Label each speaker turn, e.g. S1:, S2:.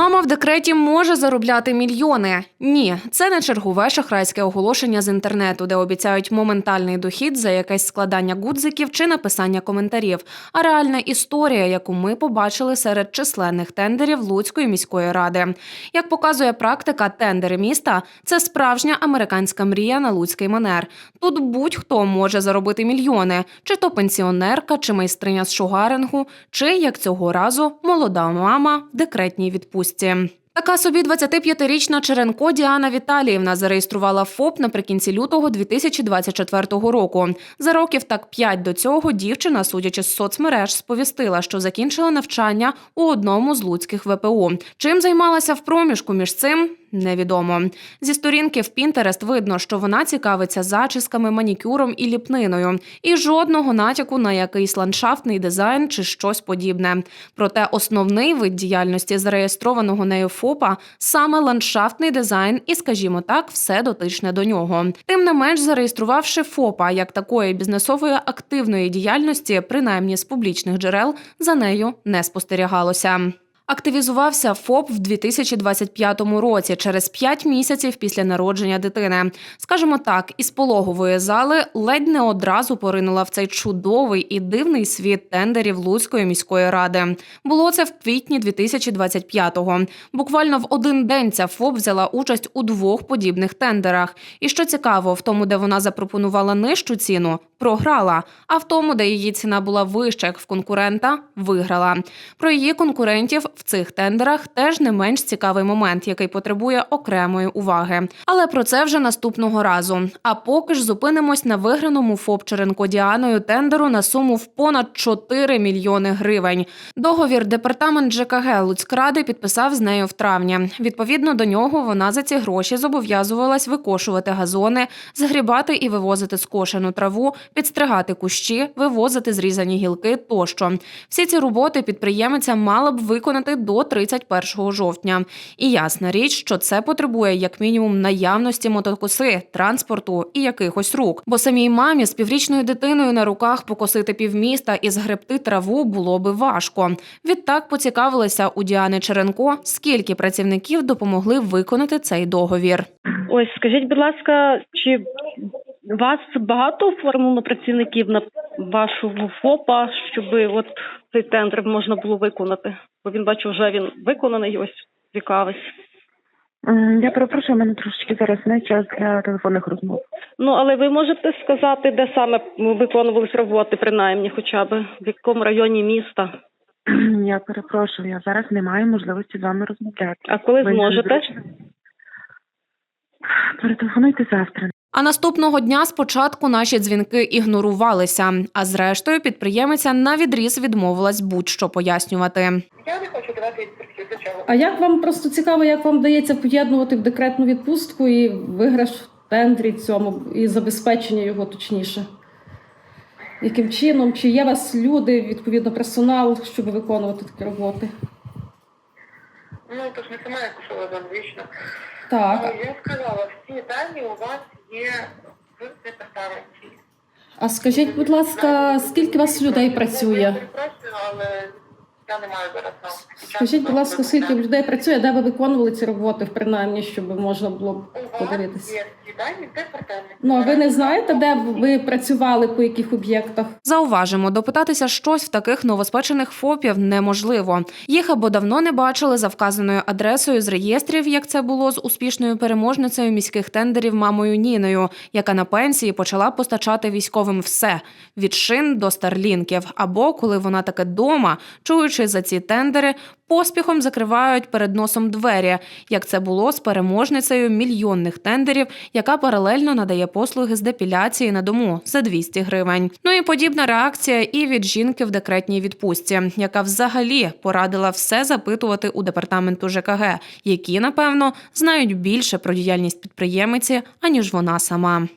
S1: Мама в декреті може заробляти мільйони. Ні, це не чергове шахрайське оголошення з інтернету, де обіцяють моментальний дохід за якесь складання гудзиків чи написання коментарів, а реальна історія, яку ми побачили серед численних тендерів Луцької міської ради. Як показує практика, тендери міста це справжня американська мрія на луцький манер. Тут будь-хто може заробити мільйони, чи то пенсіонерка, чи майстриня з шугарингу, чи як цього разу молода мама в декретній відпустці. Така собі 25-річна Черенко Діана Віталіївна зареєструвала ФОП наприкінці лютого 2024 року. За років так п'ять до цього дівчина, судячи з соцмереж, сповістила, що закінчила навчання у одному з луцьких ВПУ. Чим займалася в проміжку між цим? Невідомо зі сторінки в Пінтерест видно, що вона цікавиться зачісками, манікюром і ліпниною, і жодного натяку на якийсь ландшафтний дизайн чи щось подібне. Проте основний вид діяльності зареєстрованого нею ФОПа саме ландшафтний дизайн, і, скажімо так, все дотичне до нього. Тим не менш, зареєструвавши ФОПа як такої бізнесової активної діяльності, принаймні з публічних джерел, за нею не спостерігалося. Активізувався ФОП в 2025 році, через 5 місяців після народження дитини. Скажімо так, із пологової зали ледь не одразу поринула в цей чудовий і дивний світ тендерів Луцької міської ради. Було це в квітні 2025-го. Буквально в один день ця ФОП взяла участь у двох подібних тендерах. І що цікаво, в тому, де вона запропонувала нижчу ціну, програла. А в тому, де її ціна була вища, як в конкурента, виграла. Про її конкурентів в цих тендерах теж не менш цікавий момент, який потребує окремої уваги. Але про це вже наступного разу. А поки ж зупинимось на виграному ФОП Діаною тендеру на суму в понад 4 мільйони гривень. Договір департамент ЖКГ Луцькради підписав з нею в травні. Відповідно до нього, вона за ці гроші зобов'язувалась викошувати газони, згрібати і вивозити скошену траву, підстригати кущі, вивозити зрізані гілки тощо. Всі ці роботи підприємиця мала б виконати до 31 жовтня. І ясна річ, що це потребує як мінімум наявності мотокоси, транспорту і якихось рук. Бо самій мамі з піврічною дитиною на руках покосити півміста і згребти траву було би важко. Відтак поцікавилися у Діани Черенко, скільки працівників допомогли виконати цей договір.
S2: Ось скажіть, будь ласка, чи вас багато оформлено працівників на вашу ФОПа, щоб от цей тендер можна було виконати? Бо він бачу, вже він виконаний. Ось цікавить.
S3: Я перепрошую, у мене трошечки зараз не час для телефонних розмов.
S2: Ну але ви можете сказати, де саме виконувались роботи, принаймні, хоча б в якому районі міста?
S3: Я перепрошую, я зараз не маю можливості з вами розмовляти.
S2: А коли
S3: Ви
S2: зможете?
S3: Перетелефонуйте завтра.
S1: А наступного дня спочатку наші дзвінки ігнорувалися. А зрештою, підприємиця на відріз відмовилась будь-що пояснювати.
S4: Я не хочу давати відповіді до.
S5: А як вам просто цікаво, як вам вдається поєднувати в декретну відпустку і виграш в тендрі цьому і забезпечення його точніше? Яким чином? Чи є у вас люди, відповідно, персонал, щоб виконувати такі роботи?
S4: Ну, то ж не сама я кушала вічно.
S5: Так.
S4: Ну, я сказала, всі дані у вас є в департаменті.
S5: А скажіть, будь ласка, скільки у вас людей працює?
S4: Але я не маю зараз
S5: Скажіть, будь ласка, скільки людей працює, де ви виконували ці роботи, принаймні, щоб можна було б подивитися? Ну а ви не знаєте, де ви працювали по яких об'єктах?
S1: Зауважимо, допитатися щось в таких новоспечених ФОПів неможливо. Їх або давно не бачили за вказаною адресою з реєстрів, як це було з успішною переможницею міських тендерів мамою Ніною, яка на пенсії почала постачати військовим все від шин до старлінків. Або коли вона таки дома, чуючи за ці тендери, поспіхом закривають перед носом двері, як це було з переможницею мільйонних тендерів, яка паралельно надає послуги з депіляції на дому за 200 гривень. Ну і подібна реакція і від жінки в декретній відпустці, яка взагалі порадила все запитувати у департаменту ЖКГ, які напевно знають більше про діяльність підприємиці аніж вона сама.